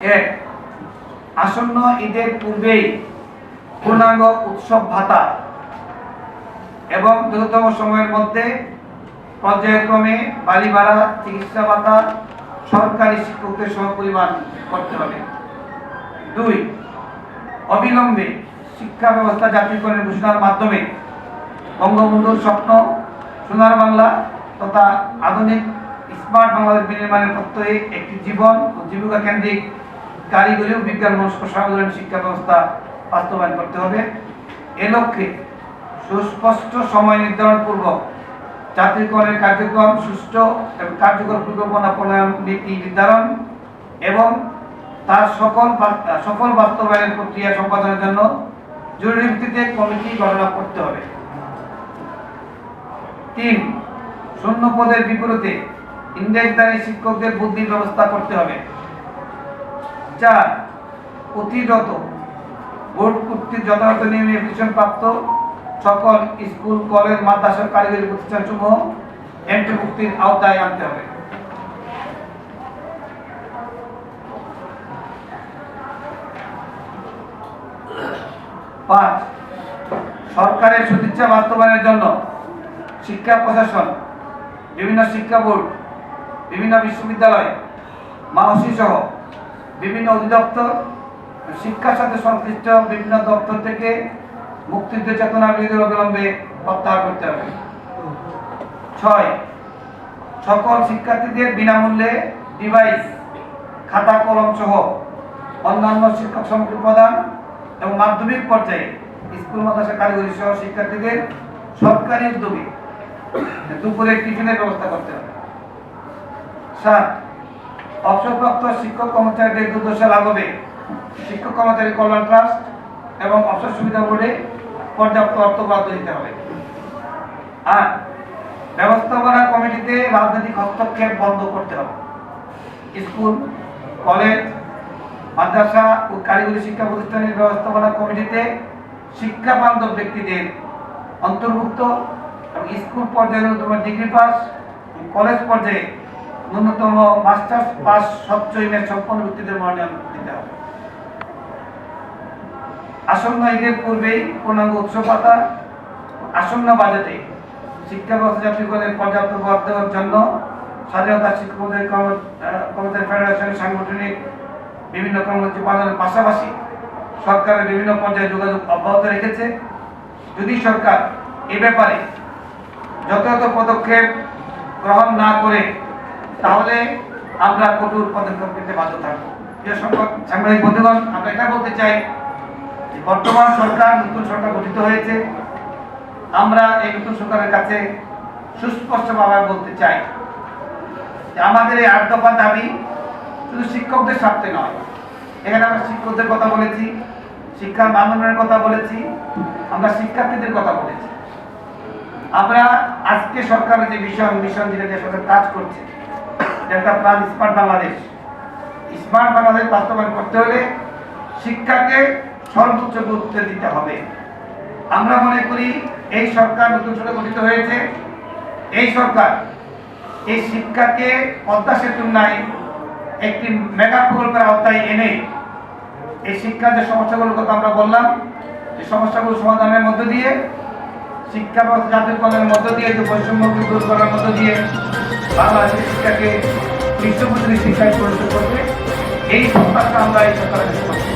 এক, আসন্ন ঈদের পূর্বেই পূর্ণাঙ্গ উৎসব ভাতা এবং দ্রুততম সময়ের মধ্যে পর্যায়ক্রমে বালি ভাড়া চিকিৎসা ভাতা, সরকারি শিক্ষকদের সমপরিমাণ করতে হবে। দুই, অবিলম্বে শিক্ষা ব্যবস্থা জাতীয়করণের ঘোষণার মাধ্যমে বঙ্গবন্ধুর স্বপ্ন, সোনার বাংলা তথা আধুনিক স্মার্ট বাংলাদেশ বিনির্মাণের প্রত্যয়ে একটি জীবন ও জীবিকা কেন্দ্রিক কারিগরি ও বিজ্ঞান মনস্ক সার্বজনীন শিক্ষা ব্যবস্থা বাস্তবায়ন করতে হবে। এ লক্ষ্যে সুস্পষ্ট সময় নির্ধারণ পূর্বক জাতীয়করণের কার্যক্রম, সুষ্ঠু এবং কার্যকর পরিকল্পনা প্রণয়ন নীতি নির্ধারণ এবং তার সকল সফল বাস্তবায়নের প্রক্রিয়া সম্পাদনের জন্য জরুরি ভিত্তিতে কমিটি গঠন করতে হবে। তিন, শূন্য পদের বিপরীতে ইন্ডেক্সধারী শিক্ষকদের বুদ্ধির ব্যবস্থা করতে হবে। চার অতিরত। বোর্ড কর্তৃক যথাযথ নিয়মে এপ্লিকেশন প্রাপ্ত সকল স্কুল, কলেজ মাদ্রাসা কারিগরি প্রতিষ্ঠানসমূহ এন্ট্রিভুক্তির আওতায় আনতে হবে। পাঁচ, সরকারের সদিচ্ছা বাস্তবায়নের জন্য শিক্ষা প্রশাসন, বিভিন্ন শিক্ষা বোর্ড, বিভিন্ন বিশ্ববিদ্যালয় মাহসি সহ বিভিন্ন অধিদপ্তর, শিক্ষার সাথে সংশ্লিষ্ট বিভিন্ন দপ্তর থেকে মুক্তিযুদ্ধ চেতনা বিরোধী অবিলম্বে প্রত্যাহার করতে হবে। ছয়, সকল শিক্ষার্থীদের বিনামূল্যে ডিভাইস খাতা, কলম সহ অন্যান্য শিক্ষক সামগ্রী প্রদান এবং মাধ্যমিক পর্যায়ে স্কুল, মাদ্রাসা, কারিগরি সহ শিক্ষার্থীদের সরকারি উদ্যোগে দুপুরে টিফিনের ব্যবস্থা করতে হবে। সাত অবসরপ্রাপ্ত শিক্ষক কর্মচারীদের দুর্দশা লাঘবে শিক্ষক কর্মচারী কল্যাণ ট্রাস্ট এবং অবসর সুবিধা বোর্ডে পর্যাপ্ত অর্থ বরাদ্দ দিতে হবে। আর ব্যবস্থাপনা কমিটিতে রাজনৈতিক হস্তক্ষেপ বন্ধ করতে হবে। স্কুল, কলেজ, মাদ্রাসা ও কারিগরি শিক্ষা প্রতিষ্ঠানের ব্যবস্থাপনা কমিটিতে শিক্ষা বান্ধব ব্যক্তিদের অন্তর্ভুক্ত এবং স্কুল পর্যায়ে ন্যূনতম ডিগ্রি পাস কলেজ পর্যায়ে ন্যূনতম মাস্টার্স পাস সবচেয়ে ইমেজ সম্পন্ন ব্যক্তিদের মনোনয়ন দিতে হবে। আসন্ন ঈদের পূর্বেই পূর্ণাঙ্গ উৎসব পাতা আসন্ন বাজেটে শিক্ষা ব্যবস্থা জাতীয়করণের পর্যাপ্ত বরাদ্দ দেওয়ার জন্য স্বাধীনতা শিক্ষকদের কর্মচারী ফেডারেশনের সাংগঠনিক বিভিন্ন কর্মসূচি পালনের পাশাপাশি সরকারের বিভিন্ন পর্যায়ে যোগাযোগ অব্যাহত রেখেছে। যদি সরকার এ ব্যাপারে যথাযথ পদক্ষেপ গ্রহণ না করে তাহলে আমরা কঠোর পদক্ষেপ নিতে বাধ্য থাকব। প্রিয় সংবাদ, সাংবাদিক বন্ধুগণ, আমরা এটা বলতে চাই যে বর্তমান সরকার, নতুন সরকার গঠিত হয়েছে। আমরা এই নতুন সরকারের কাছে সুস্পষ্টভাবে বলতে চাই যে আমাদের এই আট দফা দাবি শুধু শিক্ষকদের স্বার্থে নয়। এখানে আমরা শিক্ষকদের কথা বলেছি, শিক্ষার মানদণ্ডের কথা বলেছি, আমরা শিক্ষার্থীদের কথা বলেছি। আমরা আজকে সরকারের যে মিশন মিশন যেটা যে সরকার কাজ করছে যেটা plan smart Bangladesh. Smart Bangladesh বাস্তবায়ন করতে হলে শিক্ষাকে সর্বোচ্চ গুরুত্ব দিতে হবে। আমরা মনে করি এই সরকার নতুন সরকার গঠিত হয়েছে। এই সরকার এই শিক্ষাকে পদ্মা সেতুর নাই একটি মেগা প্রকল্পের আওতায় এনে এই শিক্ষার যে সমস্যাগুলোর কথা আমরা বললাম এই সমস্যাগুলো সমাধানের মধ্য দিয়ে, শিক্ষা ব্যবস্থা জাতীয়করণের মধ্য দিয়ে, যে বৈষম্যকে দূর করার মধ্য দিয়ে ভাব আছে সেটাকে বিশ্বমন্ত্রী শিক্ষায় পরিণত করবে এই সম্পর্কে আমরা এই সরকারের কাছে